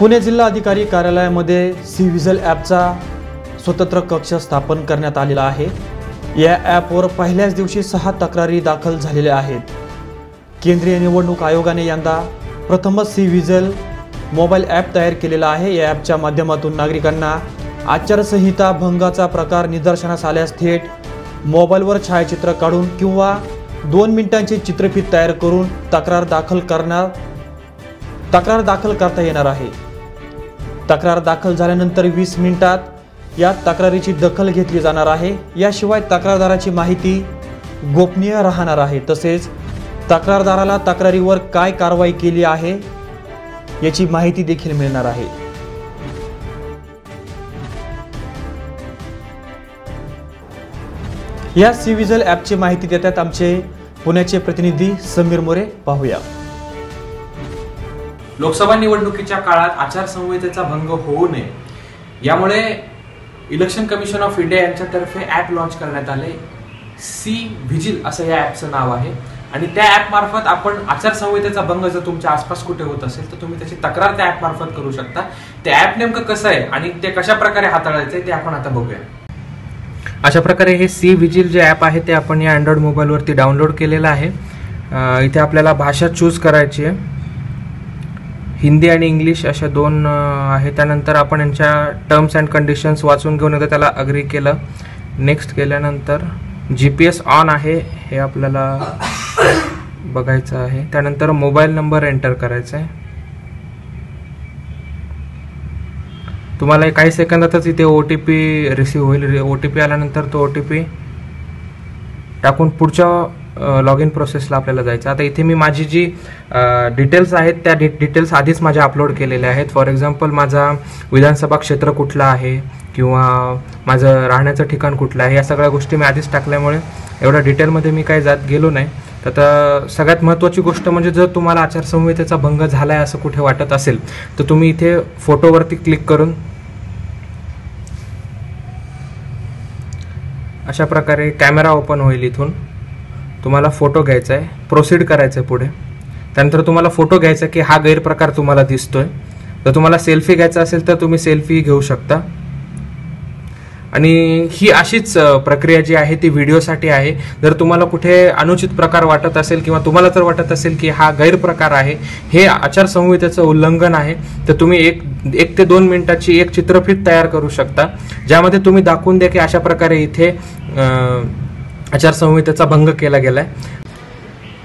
पुणे जिल्हा अधिकारी कार्यालयामध्ये सी विझल ॲपचा स्वतंत्र कक्ष स्थापन करण्यात आलेला आहे. या ॲपवर पहिल्याच दिवशी सहा तक्रारी दाखल झालेल्या आहेत. केंद्रीय निवडणूक आयोगाने यंदा प्रथमच सी विझल मोबाईल ॲप तयार केलेला आहे. या ॲपच्या माध्यमातून नागरिकांना आचारसंहिता भंगाचा प्रकार निदर्शनास आल्यास थेट मोबाईलवर छायाचित्र काढून किंवा दोन मिनिटांची चित्रफित तयार करून तक्रार दाखल करणार तक्रार दाखल करता येणार आहे. तक्रार दाखल झाल्यानंतर वीस मिनिटात या तक्रारीची दखल घेतली जाणार आहे. याशिवाय तक्रारदाराची माहिती गोपनीय राहणार आहे. तसेच तक्रारदाराला तक्रारीवर काय कारवाई केली आहे याची माहिती देखील मिळणार आहे. या सिव्हिजल ॲपची माहिती देतात आमचे पुण्याचे प्रतिनिधी समीर मोरे. पाहूया. लोकसभा निवडणुकीच्या काळात आचारसंहितेचा भंग होऊ नये. यामुळे इलेक्शन कमिशन ऑफ इंडिया यांच्यातर्फे ॲप लॉन्च करण्यात आले. सी व्हिजिल असं या ॲपचं नाव आहे. आणि त्या ॲपमार्फत आपण आचारसंहितेचा भंग जर तुमच्या आसपास कुठे होत असेल तर तुम्ही त्याची तक्रार त्या ॲपमार्फत करू शकता. ते ॲप नेमकं कसं आहे आणि ते कशा प्रकारे हाताळायचं ते आपण आता बघूया. अशा प्रकारे हे सी व्हिजिल जे ॲप आहे ते आपण या अँड्रॉइड मोबाईलवरती डाउनलोड केलेलं आहे. इथे आपल्याला भाषा चूज करायची आहे. हिंदी आणि इंग्लिश अशा दोन आहे त्यानंतर आपण यांच्या टर्म्स अँड कंडिशन्स वाचून घेऊन एकदा त्याला अग्री केलं. नेक्स्ट केल्यानंतर जी पी एस ऑन आहे हे आपल्याला बघायचं आहे. त्यानंतर मोबाईल नंबर एंटर करायचा आहे. तुम्हाला एक काही सेकंदातच इथे ओ टी पी रिसीव्ह होईल. ओ टी पी आल्यानंतर तो ओ टी पी टाकून पुढच्या लॉग इन प्रोसेसला आपल्याला जायचं. आता इथे मी माझी जी डिटेल्स आहेत त्या डि डिटेल्स आधीच माझ्या अपलोड केलेल्या आहेत. फॉर एक्झाम्पल माझा विधानसभा क्षेत्र कुठला आहे? किंवा माझं राहण्याचं ठिकाण कुठलं आहे? या सगळ्या गोष्टी मी आधीच टाकल्यामुळे एवढ्या डिटेलमध्ये मी काही जात गेलो नाही. तर आता सगळ्यात महत्त्वाची गोष्ट म्हणजे जर तुम्हाला आचारसंहितेचा भंग झाला आहे असं कुठे वाटत असेल तर तुम्ही इथे फोटोवरती क्लिक करून अशा प्रकारे कॅमेरा ओपन होईल इथून. तुम्हाला फोटो घ्यायचा आहे. प्रोसीड करायचं आहे पुढे. त्यानंतर तुम्हाला फोटो घ्यायचा आहे की हा गैरप्रकार तुम्हाला दिसतोय. जर तुम्हाला सेल्फी घ्यायचा असेल तर तुम्ही सेल्फी घेऊ शकता. आणि ही अशीच प्रक्रिया जी आहे ती व्हिडिओसाठी आहे. जर तुम्हाला कुठे अनुचित प्रकार वाटत असेल किंवा तुम्हाला जर वाटत असेल की हा गैरप्रकार आहे हे आचारसंहितेचं उल्लंघन आहे तर तुम्ही एक एक ते दोन मिनिटाची एक चित्रफित तयार करू शकता. ज्यामध्ये तुम्ही दाखवून द्या की अशा प्रकारे इथे आचारसंहितेचा भंग केला गेलाय.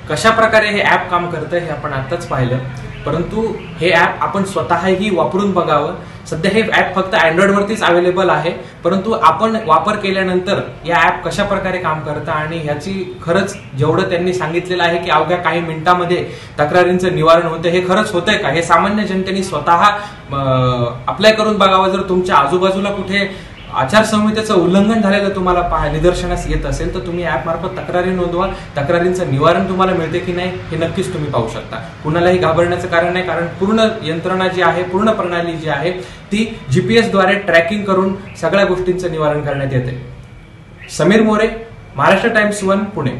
कशा प्रकारे हे ॲप काम करतं हे आपण आताच पाहिलं. परंतु हे ॲप आपण स्वतःही वापरून बघावं. सध्या हे ॲप फक्त अँड्रॉइडवरतीच अवेलेबल आहे. परंतु आपण वापर केल्यानंतर या ॲप कशा प्रकारे काम करतं आणि ह्याची खरंच जेवढं त्यांनी सांगितलेलं आहे की अवघ्या काही मिनिटामध्ये तक्रारींचं निवारण होतं हे खरंच होतंय का? हे सामान्य जनतेने स्वतः अप्लाय करून बघावं. जर तुमच्या आजूबाजूला कुठे आचारसंहितेचं उल्लंघन झालेलं तुम्हाला पाहा निदर्शनास येत असेल तर तुम्ही ॲपमार्फत तक्रारी नोंदवा. तक्रारींचं निवारण तुम्हाला मिळते की नाही हे नक्कीच तुम्ही पाहू शकता. कुणालाही घाबरण्याचं कारण नाही कारण पूर्ण यंत्रणा जी आहे पूर्ण प्रणाली जी आहे ती जीपीएसद्वारे ट्रॅकिंग करून सगळ्या गोष्टींचं निवारण करण्यात येते. Sameer More Maharashtra Times one Pune.